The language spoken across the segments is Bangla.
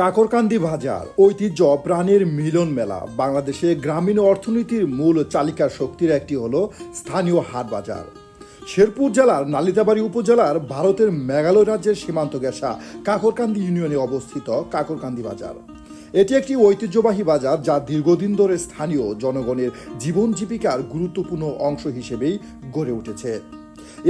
কাকরকান্দি বাজার ঐতিহ্য প্রাণের মিলন মেলা বাংলাদেশে গ্রামীণ অর্থনীতির মূল চালিকা শক্তির একটি হলো স্থানীয় হাট বাজার। শেরপুর জেলার নালিতাবাড়ি উপজেলার ভারতের মেঘালয় রাজ্যের সীমান্ত গেসা কাকরকান্দি ইউনিয়নে অবস্থিত কাকরকান্দি বাজার। এটি একটি ঐতিহ্যবাহী বাজার যা দীর্ঘদিন ধরে স্থানীয় জনগণের জীবন জীবিকার গুরুত্বপূর্ণ অংশ হিসেবেই গড়ে উঠেছে।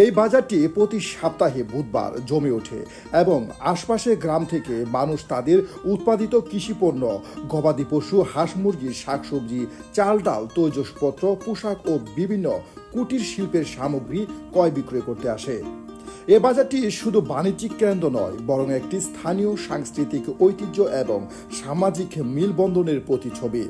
এই বাজারটি প্রতি সপ্তাহে বুধবার জমে ওঠে এবং আশপাশের গ্রাম থেকে মানুষ তাদের উৎপাদিত কৃষিপণ্য, গবাদি পশু, হাঁস মুরগি, শাকসবজি চাল ডাল তৈজসপত্র, পোশাক ও বিভিন্ন কুটির শিল্পের সামগ্রী ক্রয় বিক্রয় করতে আসে। এ বাজারটি শুধু বাণিজ্যিক কেন্দ্র নয়, বরং একটি স্থানীয় সাংস্কৃতিক ঐতিহ্য এবং সামাজিক মিলবন্ধনের প্রতিছবি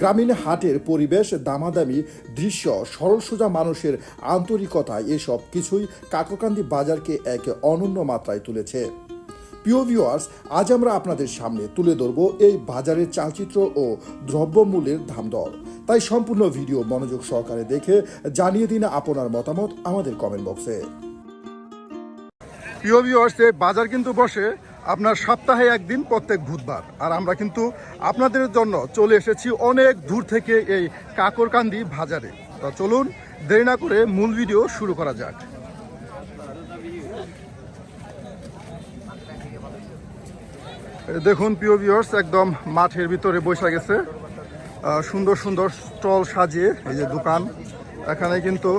গ্রামীণ হাটের পরিবেশ দামাদামি, দৃশ্য, সরল সোজা মানুষের আন্তরিকতা, এসব কিছুই কাকরকান্দি বাজারকে এক অনন্য মাত্রায় তুলেছে। প্রিয় ভিউয়ার্স আজ আমরা আপনাদের সামনে তুলে ধরব এই বাজারের চালচিত্র ও দ্রব্যমূল্যের দামদর। তাই সম্পূর্ণ ভিডিও মনোযোগ সহকারে দেখে জানিয়ে দিন আপনার মতামত আমাদের কমেন্ট বক্সে প্রিয় ভিউয়ার্স বাজার কিন্তু বসে আপনার সপ্তাহে একদিন প্রত্যেক বুধবার। আর আমরা কিন্তু আপনাদের জন্য চলে এসেছি অনেক দূর থেকে এই কাকরকান্দি বাজারে। তা চলুন দেরি না করে মূল ভিডিও শুরু করা যাক। দেখুন প্রিয় ভিউয়ার্স একদম মাঠের ভিতরে বসে গেছে। সুন্দর সুন্দর স্টল সাজিয়ে এই যে দোকান। এখানে কিন্তু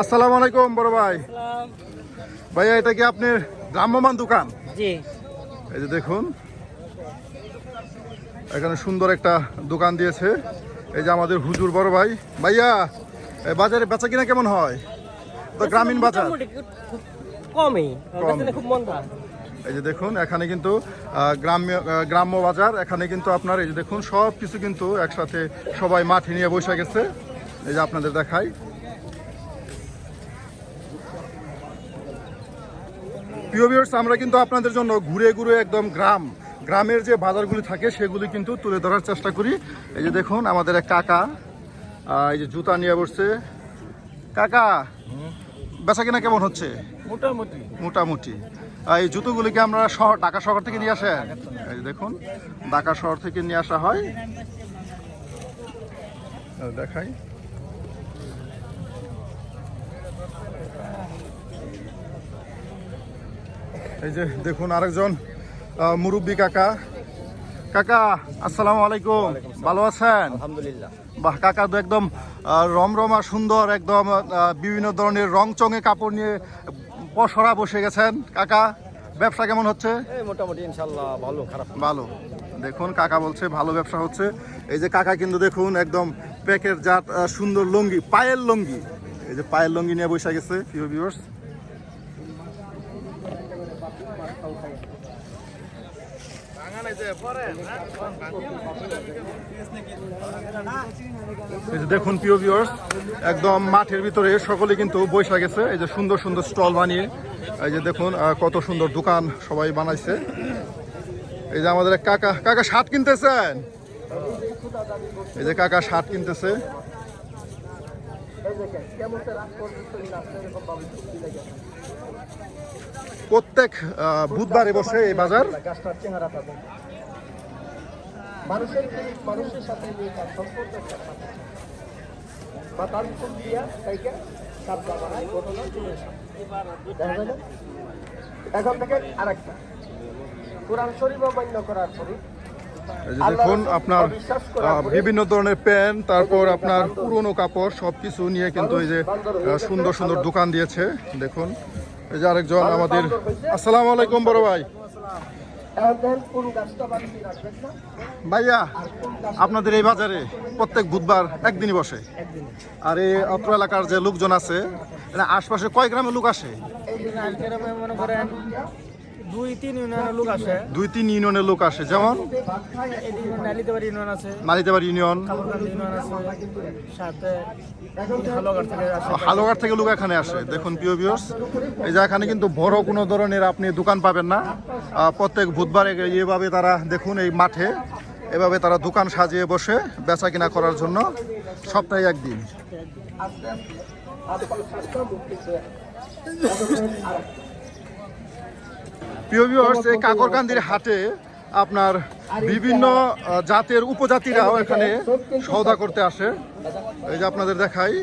আসসালামু আলাইকুম বড় ভাই। ভাইয়া এটা কি আপনার ভ্রাম্যমান দোকান? জি। এই যে দেখুন এখানে সুন্দর একটা দোকান দিয়েছে। এই যে আমাদের হুজুর বড় ভাই। ভাইয়া এই বাজারে বেচা কিনা কেমন হয়? তো গ্রামীণ বাজার। মোটামুটি খুব কমই। খুব মন্দা। এই যে দেখুন এখানে কিন্তু গ্রাম্য গ্রাম্য বাজার। এখানে কিন্তু আপনার এই যে দেখুন সব কিছু কিন্তু একসাথে সবাই মাঠে নিয়ে বসে গেছে। এই যে আপনাদের দেখাই। প্রিয় ভিউয়ার্স আমরা কিন্তু আপনাদের জন্য ঘুরে ঘুরে একদম গ্রাম গ্রামের যে বাজারগুলি থাকে সেগুলি কিন্তু তুলে ধরার চেষ্টা করি। এই যে দেখুন আমাদের এক কাকা এই যে জুতা নিয়ে বসছে। কাকা বেচা কিনা কেমন হচ্ছে? মোটামুটি। মোটামুটি। এই জুতোগুলিকে আমরা শহর ঢাকা শহর থেকে নিয়ে আসেন। এই যে দেখুন ঢাকা শহর থেকে নিয়ে আসা হয়। দেখাই। এই যে দেখুন আরেকজন মুরব্বী কাকা। কাকা আসসালামু আলাইকুম। ভালো আছেন? আলহামদুলিল্লাহ। বাহ কাকা তো একদম রমরমা সুন্দর একদম বিভিন্ন ধরনের রং চঙে কাপড় নিয়ে পসরা বসে গেছেন। কাকা ব্যবসা কেমন হচ্ছে? মোটামুটি ইনশাল্লাহ ভালো খারাপ ভালো। দেখুন কাকা বলছে ভালো ব্যবসা হচ্ছে। এই যে কাকা কিন্তু দেখুন একদম প্যাকের জাত সুন্দর লুঙ্গি পায়ের লুঙ্গি। এই যে পায়ের লুঙ্গি নিয়ে বসে গেছে প্রিয় ভিউয়ার্স এই যে দেখুন, প্রিয় ভিউয়ার্স একদম মাঠের ভিতরে সকলে কিন্তু বৈশা গেছে। এই যে সুন্দর সুন্দর স্টল বানিয়ে, এই যে দেখুন কত সুন্দর দোকান সবাই বানাইছে। এই যে আমাদের কাকা কাকা শার্ট কিনতেছেন? এই যে কাকা শার্ট কিনতেছে। প্রত্যেক বুধবারে বসে এই বাজার। মানুষের মানুষের সাথে নিয়ে তার সম্পর্ক বা তার ফোন দিয়া তাইকে সাবজা বানায় ঘটনা চলে আসে। দেখা এখন থেকে আরেকটা। কোরআন শরীফ মান্য করার পরে দেখুন আপনার বিভিন্ন ধরনের প্যান্ট তারপর আপনার পুরনো কাপড় সবকিছু নিয়ে কিন্তু এই যে সুন্দর সুন্দর দোকান দিয়েছে। দেখুন এই যে আরেকজন আমাদের আসসালামু আলাইকুম বড় ভাই এখন দেখেন কোন গাছটা বানিয়ে রাখবেন না ভাইয়া আপনাদের এই বাজারে প্রত্যেক বুধবার একদিনই বসে। আর এই অত্র এলাকার যে লোকজন আছে আশপাশে কয় গ্রামের লোক আসে? মনে করেন দুই তিন ইউনিয়নের লোক আসে। দুই তিন ইউনিয়নের লোক আসে যেমন ইউনিয়ন আছে। মালিতেবার ইউনিয়ন। ইউনিয়ন আছে। সাথে হালুয়াঘাট থেকে লোক এখানে আসে। দেখুন, প্রিয় ভিউয়ার্স এই যে এখানে কিন্তু বড় কোনো ধরনের আপনি দোকান পাবেন না। প্রত্যেক বুধবারে এভাবে তারা দেখুন এই মাঠে, এভাবে তারা দোকান সাজিয়ে বসে বেচা কিনা করার জন্য সপ্তাহে একদিন। প্রিয় ভিউয়ার্স এই কাকরকান্দির হাটে আপনার বিভিন্ন জাতের উপজাতিরাও এখানে সওদা করতে আসে। এই যে আপনাদের দেখাই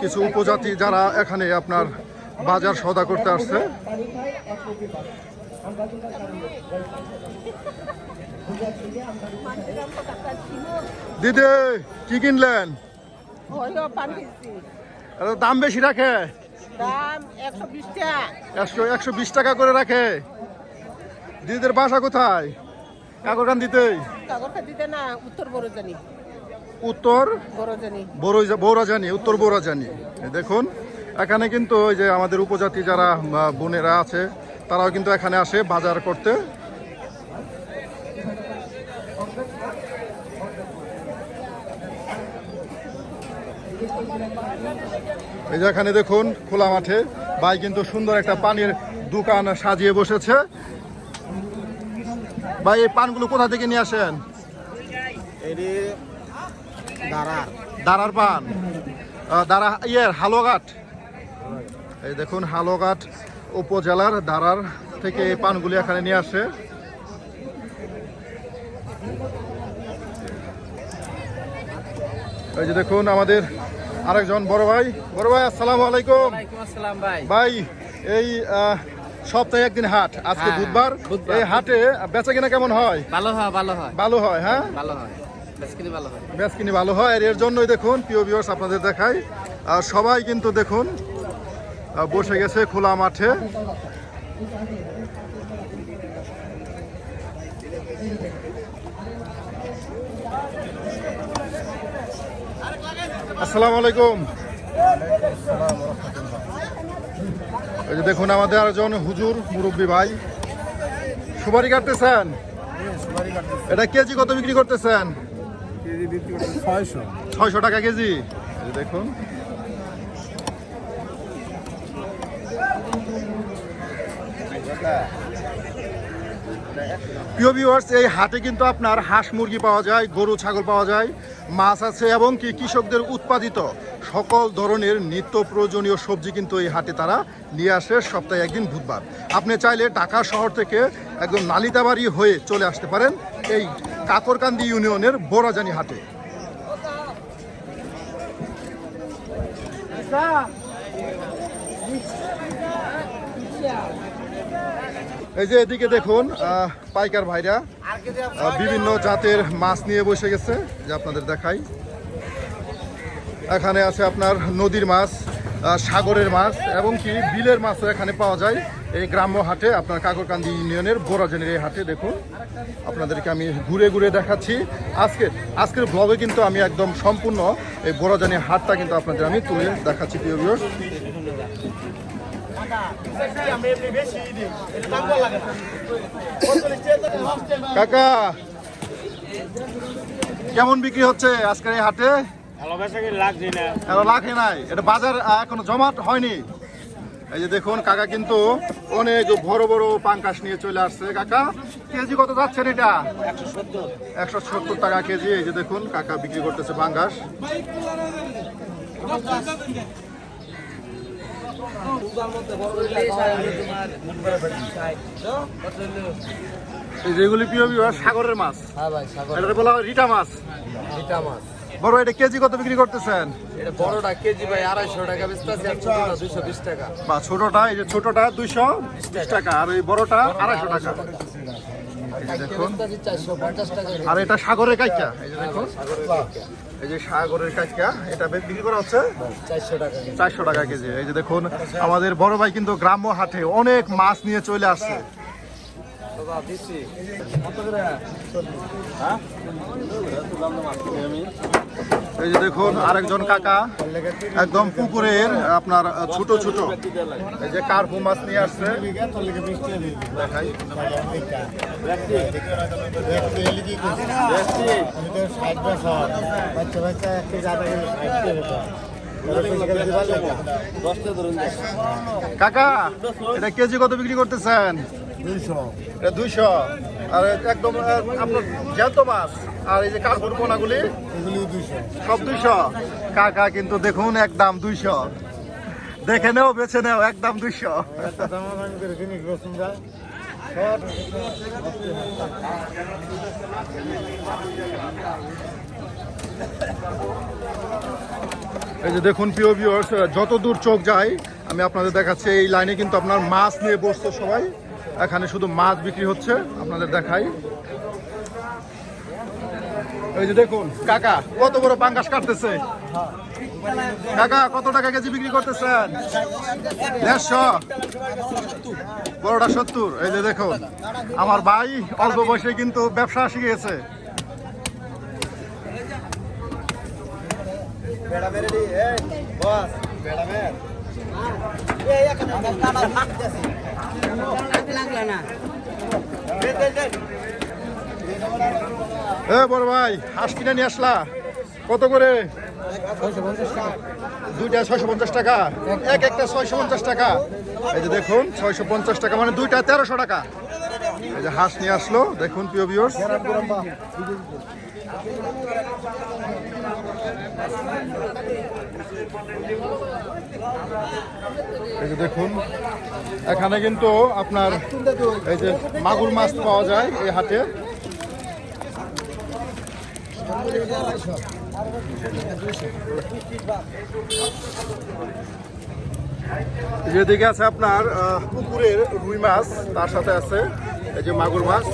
কিছু উপজাতি যারা এখানে আপনার বাজার সওদা করতে আসছে। দিদি কি কিনলেন? দাম বেশি রাখে? একশো বিশ টাকা। একশো বিশ টাকা করে রাখে। দিদিদের বাসা কোথায়? কাকরকান দিতেই? কাগজটা দিতে না উত্তর বড় জানি উত্তর? বড় জানি বৌরাজানি উত্তর বৌরাজানি এই দেখুন এখানে কিন্তু ওই যে আমাদের উপজাতি যারা বোনেরা আছে তারাও কিন্তু এখানে আসে বাজার করতে। এই যে এখানে দেখুন খোলা মাঠে। ভাই কিন্তু সুন্দর একটা পানির দোকান সাজিয়ে বসেছে। ভাই এই পানগুলো কোথা থেকে নিয়ে আসেন? দাঁড়ার পান। দাঁড়া ইয়ের হালুয়াঘাট। এই দেখুন হালুয়াঘাট উপজেলার দারার থেকে এই পানগুলি এখানে নিয়ে আসে। এই যে দেখুন আমাদের আরেকজন বড় ভাই। বড় ভাই আসসালামু আলাইকুম। ভাই। এই সপ্তাহে একদিন হাট। আজকে হ্যাঁ, বুধবার। বুধবার। এই হাটে বেচা কিনা কেমন হয়? ভালো হয় ভালো হয়। ভালো হয় হ্যাঁ? ভালো হয়। বেসিক্যালি ভালো হয়। কিনি ভালো হয়। আর এর জন্যই দেখুন প্রিয় ভিউয়ার্স আপনাদের দেখাই। আর সবাই কিন্তু দেখুন বসে গেছে খোলা মাঠে। আসসালামু আলাইকুম। এই যে দেখুন আমাদের আরেকজন হুজুর মুরব্বী ভাই। সুপারি কাটতেছেন? এটা কেজি কত বিক্রি করতেছেন? ছয়শো। ছয়শো টাকা কেজি? দেখুন। প্রিয় ভিউয়ার্স এই হাটে কিন্তু আপনার হাঁস মুরগি পাওয়া যায়, গরু, ছাগল পাওয়া যায়, মাছ আছে, এবং কি কৃষকদের উৎপাদিত সকল ধরনের নিত্য প্রয়োজনীয় সবজি কিন্তু এই হাটে তারা নিয়ে আসে সপ্তাহে একদিন, বুধবার। আপনি চাইলে ঢাকা শহর থেকে একদম নালিতাবাড়ি হয়ে চলে আসতে পারেন এই কাকরকান্দি ইউনিয়নের বোরাজানি হাটে। এই যে এদিকে দেখুন পাইকার ভাইরা বিভিন্ন জাতের মাছ নিয়ে বসে গেছে, যে আপনাদের দেখাই। এখানে আছে আপনার নদীর মাছ সাগরের মাছ এবং কি বিলের মাছও এখানে পাওয়া যায়। এই গ্রাম্য হাটে, আপনার কাকরকান্দি ইউনিয়নের বোরাজনের এই হাটে, দেখুন। আপনাদেরকে আমি ঘুরে ঘুরে দেখাচ্ছি। আজকে, আজকের ব্লগে কিন্তু আমি একদম সম্পূর্ণ এই বোরাজানি হাটটা কিন্তু আপনাদের আমি তুলে দেখাচ্ছি, প্রিয়। কাকা, কেমন বিক্রি হচ্ছে আজকের এই হাটে? লাখে নাই এটা বাজার এখনও জমাট হয়নি। এই যে দেখুন কাকা কিন্তু অনেক বড় বড় পাঙ্কাশ নিয়ে চলে আসছে। কাকা কেজি কত যাচ্ছেন এটা? একশো সত্তর টাকা কেজি। এই যে দেখুন কাকা বিক্রি করতেছে পাঙ্কাশ। এই যেগুলি প্রিয় বিভাগ সাগরের মাছ। হ্যাঁ ভাই সাগর। এটা বলা হয় রিটা মাছ। এটা মাছ। বড় এটা কেজি কত বিক্রি করতেছেন? এটা বড়টা কেজি ভাই আড়াইশো টাকা বেচতে আর ছোটটা দুইশো বিশ টাকা। বা ছোটটা এই যে ছোটটা দুইশো বিশ টাকা আর এই বড়টা আড়াইশো টাকা। দেখুন। আর এটা সাগরের কাইকা। এই যে দেখুন। এই যে সাগরের কাইকা এটা বিক্রি করা হচ্ছে চারশো টাকা কেজি। চারশো টাকা কেজি। এই যে দেখুন আমাদের বড় ভাই কিন্তু গ্রাম্য হাটে অনেক মাছ নিয়ে চলে আসছে। বাবা, দিছি। এই যে দেখুন আরেকজন কাকা একদম পুকুরের আপনার ছোট ছোট। এই যে কার্পু মাছ নিয়ে আসছে। কাকা এটা কেজি কত বিক্রি করতেছেন? এটা দুইশো। আর একদম আপনার জ্যান্ত মাছ। আর এই যে কার্পুর পোনাগুলি সব দুইশো? কাকা কিন্তু দেখুন একদম দুইশো। দেখে নেও বেছে নেও একদম দুইশো। এই যে দেখুন প্রিয় ভিউয়ার্স যত দূর চোখ যায় আমি আপনাদের দেখাচ্ছি এই লাইনে কিন্তু আপনার মাছ নিয়ে বসতো সবাই। এখানে শুধু মাছ বিক্রি হচ্ছে আপনাদের দেখাই। এই যে দেখুন, কাকা, কত বড় পাঙ্গাস কাটতেছে। কাকা, কত টাকা কেজি বিক্রি করতেছেন? দেড়শো। বড়টা সত্তর। এই যে দেখুন, আমার ভাই অল্প বয়সে কিন্তু ব্যবসা শিখেছে। এ, বড় ভাই, হাঁস কিনে নিয়ে আসলা। কত করে? দুইটা ছয়শো পঞ্চাশ টাকা। এক একটা ছয়শো পঞ্চাশ টাকা। এই যে দেখুন, ছয়শো পঞ্চাশ টাকা মানে দুইটা তেরোশো টাকা। এই যে হাঁস নিয়ে আসলো, দেখুন প্রিয় ভিউর্স এই যে দেখুন, এখানে কিন্তু আপনার এই যে মাগুর মাছ পাওয়া যায় এই হাটে। যেদিকে আছে আপনার পুকুরের রুই মাছ তার সাথে আছে এই যে মাগুর মাছ।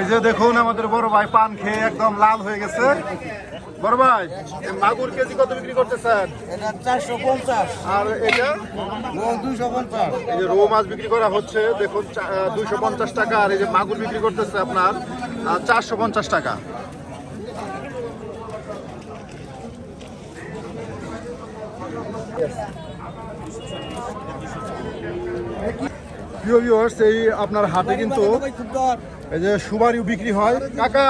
এই যে দেখুন আমাদের বড় ভাই পান খেয়ে একদম লাল হয়ে গেছে। বড় ভাই মাগুর কেজি কত বিক্রি করতেছেন? চারশো পঞ্চাশ। আর এটা? দুইশো পঞ্চাশ। এই যে রৌ মাছ বিক্রি করা হচ্ছে দেখুন দুইশো পঞ্চাশ টাকা। আর এই যে মাগুর বিক্রি করতেছে আপনার চারশো পঞ্চাশ টাকা। প্রিয় ভিউয়ার্স এই আপনার হাটে কিন্তু এই যে সুবারিও বিক্রি হয়। কাকা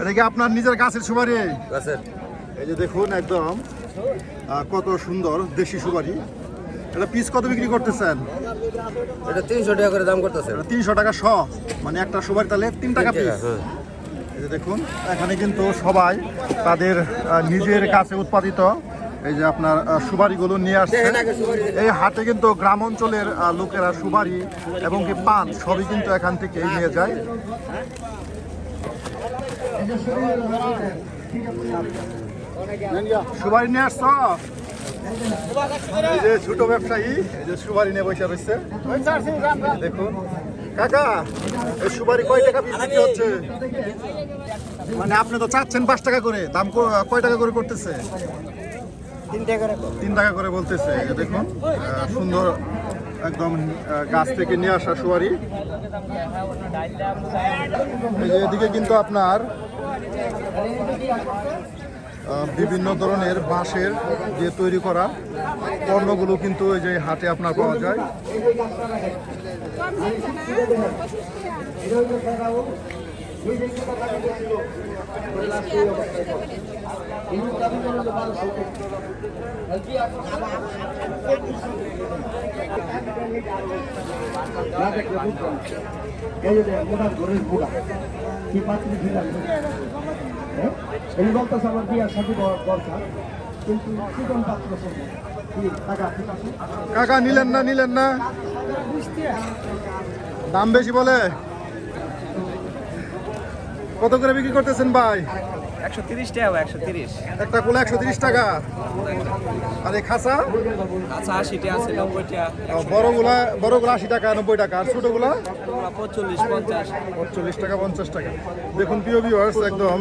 এটা কি আপনার নিজের গাছের সুবারি এই যে দেখুন একদম কত সুন্দর দেশি সুবারি এটা পিস কত বিক্রি করতেছেন? এটা তিনশো টাকা করে দাম করতেছে। তিনশো টাকা শ। মানে একটা সুপারি তাহলে তিন টাকা পিস এই যে দেখুন এখানে কিন্তু সবাই তাদের নিজের কাছে উৎপাদিত। এই যে আপনার আহ, সুপারিগুলো নিয়ে আসছে। এই হাটে কিন্তু গ্রাম অঞ্চলের লোকেরা সুপারি এবং কি পান সবই কিন্তু এখান থেকে নিয়ে যায়। সুপারি নিয়ে আসছ? এই যে ছোট ব্যবসায়ী এই যে সুপারি নিয়ে বসে রয়েছে। দেখুন। কাকা এই সুপারি কয় টাকা বিক্রি হচ্ছে? মানে আপনি তো চাচ্ছেন পাঁচ টাকা করে দাম কয় টাকা করে করতেছে? তিন টাকা করে বলতেছে দেখুন সুন্দর একদম গাছ থেকে নিয়ে আসা যে এদিকে কিন্তু আপনার বিভিন্ন ধরনের বাঁশের যে তৈরি করা পণ্যগুলো কিন্তু এই যে হাটে আপনার পাওয়া যায়। এই বলতেছে আমার বিয়ার সাথে দরকার কিন্তু চিকন পাত্র কাকা, নিলেন না নিলেন না? দাম বেশি বলে? কত করে বিক্রি করতেছেন ভাই? একশো তিরিশ টাকা একশো তিরিশ। একটা কোলা একশো তিরিশ টাকা। আর এই খাসা আশি টাকা আছে নব্বই টাকা বড়গুলা বড়গুলা আশি টাকা নব্বই টাকা। আর ছোটগুলা? পঁচল্লিশ পঞ্চাশ। চল্লিশ টাকা পঞ্চাশ টাকা। দেখুন প্রিয় ভিউয়ার্স একদম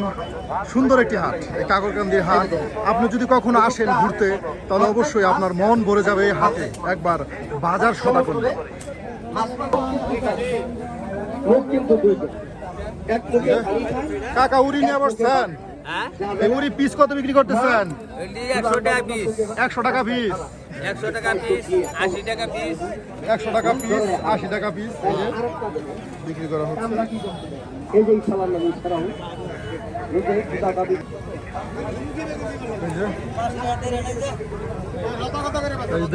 সুন্দর একটি হাট এই কাকরকান্দির হাট। আপনি যদি কখনো আসেন ঘুরতে তাহলে অবশ্যই আপনার মন ভরে যাবে এই হাটে। একবার বাজার সদা করলে লোক কিন্তু দুইটা এক লোকে খালি খায় কাকা উড়ি নিয়ে বসছেন। এই পিস কত বিক্রি করতেছেন? একশো টাকা পিস একশো টাকা পিস একশো টাকা পিস আশি টাকা পিস একশো টাকা পিস আশি টাকা পিস বিক্রি করা হচ্ছে।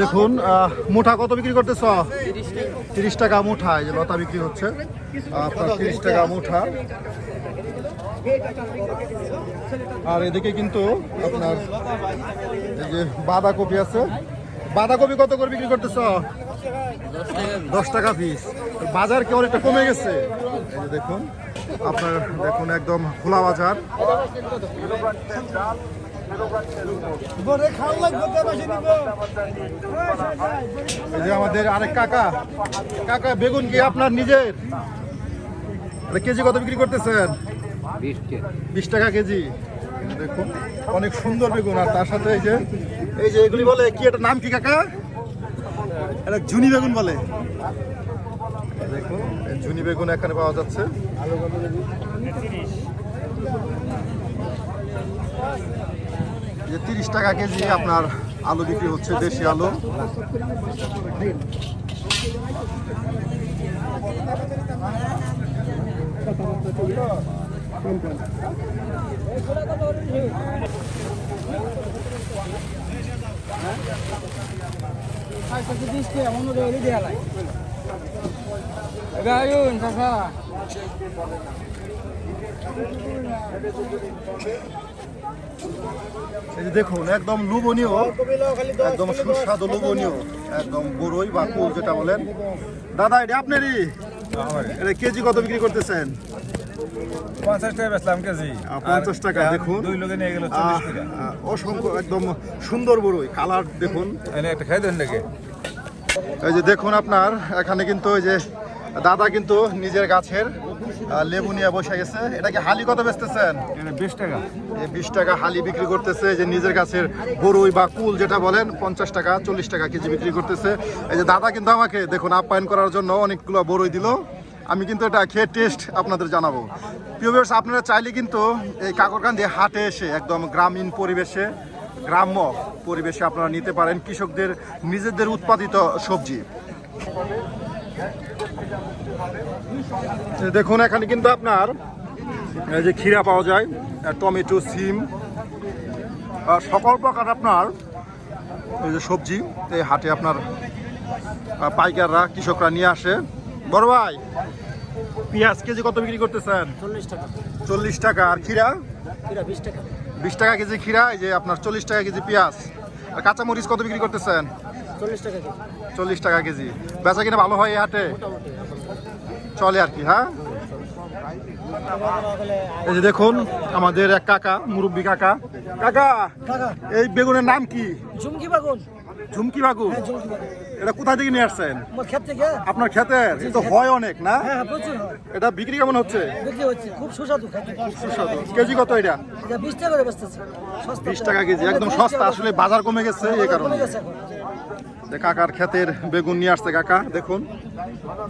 দেখুন মুঠা কত বিক্রি করতেছ? তিরিশ টাকা। মুঠা এই যে লতা বিক্রি হচ্ছে। আপনার তিরিশ টাকা মুঠা। আর এদিকে কিন্তু আপনার এই যে বাঁধাকপি আছে। বাঁধাকপি কত করে বিক্রি করতেছ? দশ টাকা পিস। বাজার কি একটা কমে গেছে? এই যে দেখুন, আপনার দেখুন একদম খোলা বাজার। এই যে আমাদের আরেক কাকা। কাকা, বেগুন কি আপনার নিজের? কেজি কত বিক্রি করতেছেন? বিশ টাকা কেজি। দেখুন অনেক সুন্দর বেগুন। আর তার সাথে এই যে এই যে এগুলি বলে, কি এটা নাম কি কাকা? এটা ঝুনি বেগুন বলে। দেখুন ঝুনি বেগুন এখানে পাওয়া যাচ্ছে। যে তিরিশ টাকা কেজি আপনার আলু বিক্রি হচ্ছে, দেশি আলু। এই দেখুন একদম লোভনীয় একদম সুস্বাদু লোভনীয় একদম বড়ই বা যেটা বলেন। দাদা এটা আপনারই? এটা কেজি কত বিক্রি করতেছেন? পঞ্চাশ টাকা বেচলাম কেজি। আহ, 50 টাকা, দেখুন। দুই লোকে নিয়ে গেল আহ, চল্লিশ টাকা। আহ, অসংখ্য একদম সুন্দর বড়ই কালার দেখুন। একটা খাই দেন নাকি এই যে দেখুন আপনার এখানে কিন্তু ওই যে দাদা কিন্তু নিজের গাছের লেবু নিয়ে বসে গেছে। এটাকে হালি কত বেচতেছেন? বিশ টাকা। বিশ টাকা হালি বিক্রি করতেছে যে নিজের গাছের বরুই বা কুল যেটা বলেন পঞ্চাশ টাকা চল্লিশ টাকা কেজি বিক্রি করতেছে। এই যে দাদা কিন্তু আমাকে দেখুন আপ্যায়ন করার জন্য অনেকগুলো বড়ই দিল। আমি কিন্তু এটা খেয়ে টেস্ট আপনাদের জানাব। প্রিয় আপনারা চাইলে কিন্তু এই কাকরকান্দি হাটে এসে একদম গ্রামীণ পরিবেশে, গ্রাম্য পরিবেশে আপনারা নিতে পারেন কৃষকদের নিজেদের উৎপাদিত সবজি। দেখুন, এখানে কিন্তু আপনার এই যে ক্ষীরা পাওয়া যায় টমেটো, সিম, আর সকল প্রকার আপনার এই যে সবজি এই হাটে আপনার পাইকাররা, কৃষকরা নিয়ে আসে। বড় ভাই পেঁয়াজ কেজি কত বিক্রি করতেছেন? চল্লিশ টাকা। চল্লিশ টাকা। আর ক্ষীরা? বিশ টাকা। বিশ টাকা কেজি ক্ষীরা এই যে আপনার চল্লিশ টাকা কেজি পেঁয়াজ। আর কাঁচামরিচ কত বিক্রি করতেছেন? চল্লিশ টাকা কেজি। চল্লিশ টাকা কেজি। বেচা কিনা ভালো হয় এই হাটে? চলে আর কি হ্যাঁ? এই যে দেখুন আমাদের এক কাকা মুরব্বী কাকা। কাকা এই বেগুনের নাম কি? ঝুমকি বাগুন। ঝুমকি বাগু ঝুমকি বাগুন। এটা কোথা থেকে নিয়ে আসছেন? আমার ক্ষেত থেকে। আপনার ক্ষেতের? এ তো হয় অনেক না? হ্যাঁ হ্যাঁ প্রচুর হয়। এটা বিক্রি কেমন হচ্ছে? বিক্রি হচ্ছে খুব সুস্বাদু খেতে। সুস্বাদু। কেজি কত এটা? এটা টাকা করে বেচতেছে। সস্তা বিশ টাকা কেজি একদম সস্তা। আসলে বাজার কমে গেছে এই কারণে। কাকার ক্ষেতের বেগুন নিয়ে আসছে কাকা দেখুন।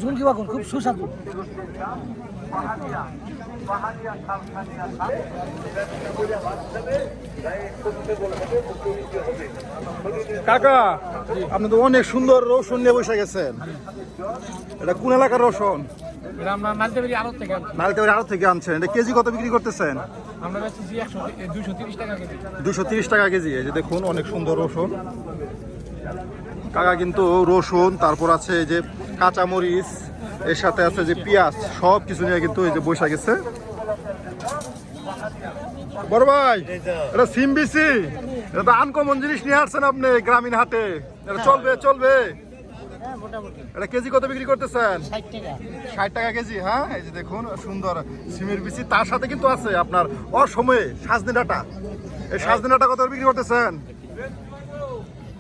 ঝুমকি বাগুন খুব সুস্বাদু। কাকা আপনি তো অনেক সুন্দর রসুন নিয়ে বসে গেছেন। এটা কোন এলাকার রসুন? নালতেবাড়ি আড়ত থেকে আনছেন। এটা কেজি কত বিক্রি করতেছেন? দুশো তিরিশ টাকা কেজি। এই যে দেখুন অনেক সুন্দর রসুন। কাকা কিন্তু রসুন তারপর আছে যে কাঁচামরিচ এর সাথে আছে যে পেঁয়াজ, সব কিছু নিয়ে কিন্তু এই যে বসে গেছে। বড় ভাই, এটা সিম বিসি এটা তো আনকমন জিনিস নিয়ে আসছেন আপনি গ্রামীণ হাটে। এটা চলবে চলবে। এটা কেজি কত বিক্রি করতেছেন? ষাট টাকা কেজি হ্যাঁ? এই যে দেখুন, সুন্দর সিমের বিচি, তার সাথে কিন্তু আছে আপনার অসময়ে সাজনে ডাটা। এই সাজনে ডাটা কত বিক্রি করতেছেন?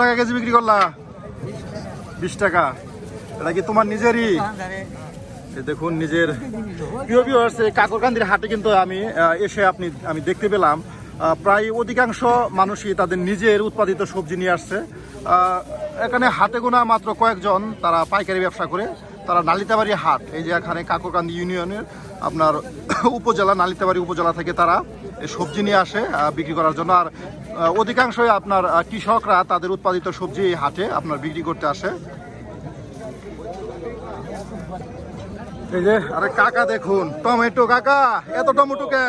টাকা কেজি বিক্রি করলা? বিশ টাকা। এটা কি তোমার নিজেরই? দেখুন, নিজের প্রিয় ভিউয়ার্স কাকরকান্দির হাটে কিন্তু আমি এসে আপনি, আমি দেখতে পেলাম। প্রায় অধিকাংশ মানুষই তাদের নিজের উৎপাদিত সবজি নিয়ে আসছে। এখানে হাতে গোনা মাত্র কয়েকজন তারা পাইকারি ব্যবসা করে। তারা নালিতাবাড়ি হাট, এই যে এখানে কাকরকান্দি ইউনিয়নের আপনার উপজেলা, নালিতাবাড়ি উপজেলা থেকে তারা সবজি নিয়ে আসে বিক্রি করার জন্য। আর অধিকাংশই আপনার কৃষকরা তাদের উৎপাদিত সবজি হাটে আপনার বিক্রি করতে আসে। এই যে আরে কাকা দেখুন টমেটো কাকা এত টমেটো কে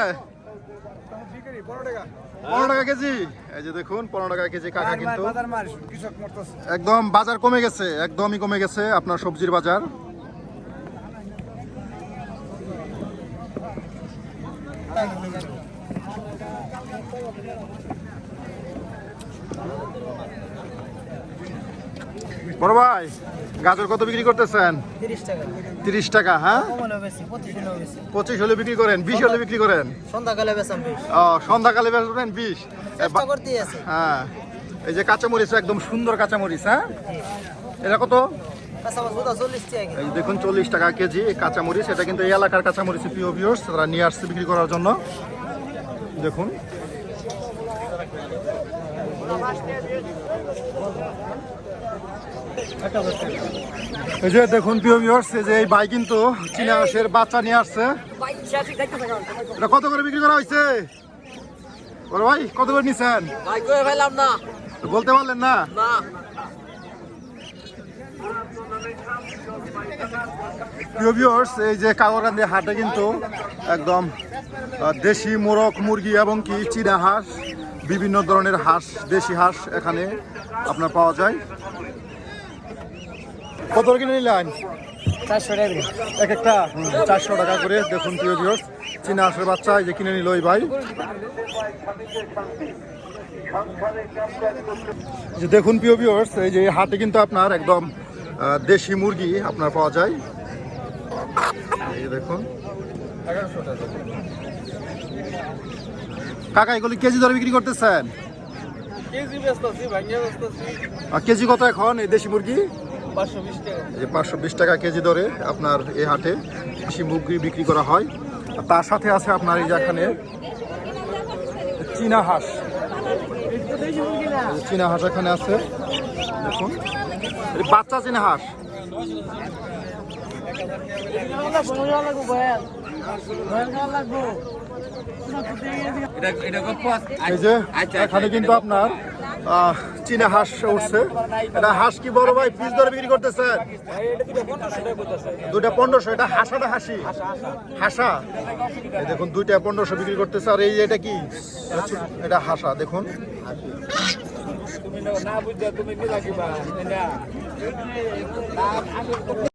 পনেরো টাকা কেজি? এই যে দেখুন পনেরো টাকা কেজি কাকা কিন্তু। একদম বাজার কমে গেছে একদমই কমে গেছে আপনার সবজির বাজার। বড় ভাই গাজর কত বিক্রি করতেছেন? তিরিশ টাকা। হ্যাঁ? পঁচিশ হলে বিক্রি করেন বিশ হলে বিক্রি করেন? সন্ধ্যাকালে বেশ। ও সন্ধ্যাকালে বেচবেন বিশ? হ্যাঁ। এই যে কাঁচামরিচ একদম সুন্দর কাঁচামরিচ হ্যাঁ? এটা কত? দেখুন চল্লিশ টাকা কেজি কাঁচামরিচ। এটা কিন্তু এই এলাকার কাঁচামরিচ প্রিয় ভিউর্স তারা নিয়ে আসছে বিক্রি করার জন্য। দেখুন। এই যে দেখুন প্রিয় ভিউর্স যে এই ভাই কিন্তু চীনা হাঁসের বাচ্চা নিয়ে আসছে। এটা কত করে বিক্রি করা হয়েছে? বড় ভাই কত করে নিছেন? বলতে পারলেন না? প্রিয় ভিউয়ার্স এই যে কাগরান্দি হাটে কিন্তু একদম দেশি মোরগ মুরগি এবং কি চীনা হাঁস বিভিন্ন ধরনের হাঁস দেশি হাঁস এখানে আপনার পাওয়া যায়। কত করে কিনে নিলেন? চারশো টাকা এক একটা? চারশো টাকা করে দেখুন প্রিয় ভিউয়ার্স চীনা হাঁসের বাচ্চা এই যে কিনে নিল ওই ভাই। যে দেখুন প্রিয় ভিউয়ার্স এই যে হাটে কিন্তু আপনার একদম দেশি মুরগি আপনার পাওয়া যায়। এই দেখুন। কাকা এগুলি কেজি দরে বিক্রি করতেছেন? কেজি কত এখন এই দেশি মুরগি? পাঁচশো বিশ টাকা। এই যে পাঁচশো বিশ টাকা কেজি দরে আপনার এই হাটে দেশি মুরগি বিক্রি করা হয়। আর তার সাথে আছে আপনার এই যে এখানে চীনা হাঁস। চীনা হাঁস এখানে আছে। দেখুন। এই বাচ্চা চীনা হাঁস। এই যে এখানে কিন্তু আপনার চীনা হাঁস উঠছে। এটা হাঁস কি বড় ভাই? পিস দরে বিক্রি করতেছে? দুইটা পনেরোশো, এটা হাসাটা হাসি। হাসা? দেখুন, দুইটা পনেরোশো বিক্রি করতেছে। আর এই এটা কি? এটা হাসা, দেখুন। না তুমি কি লাগিবা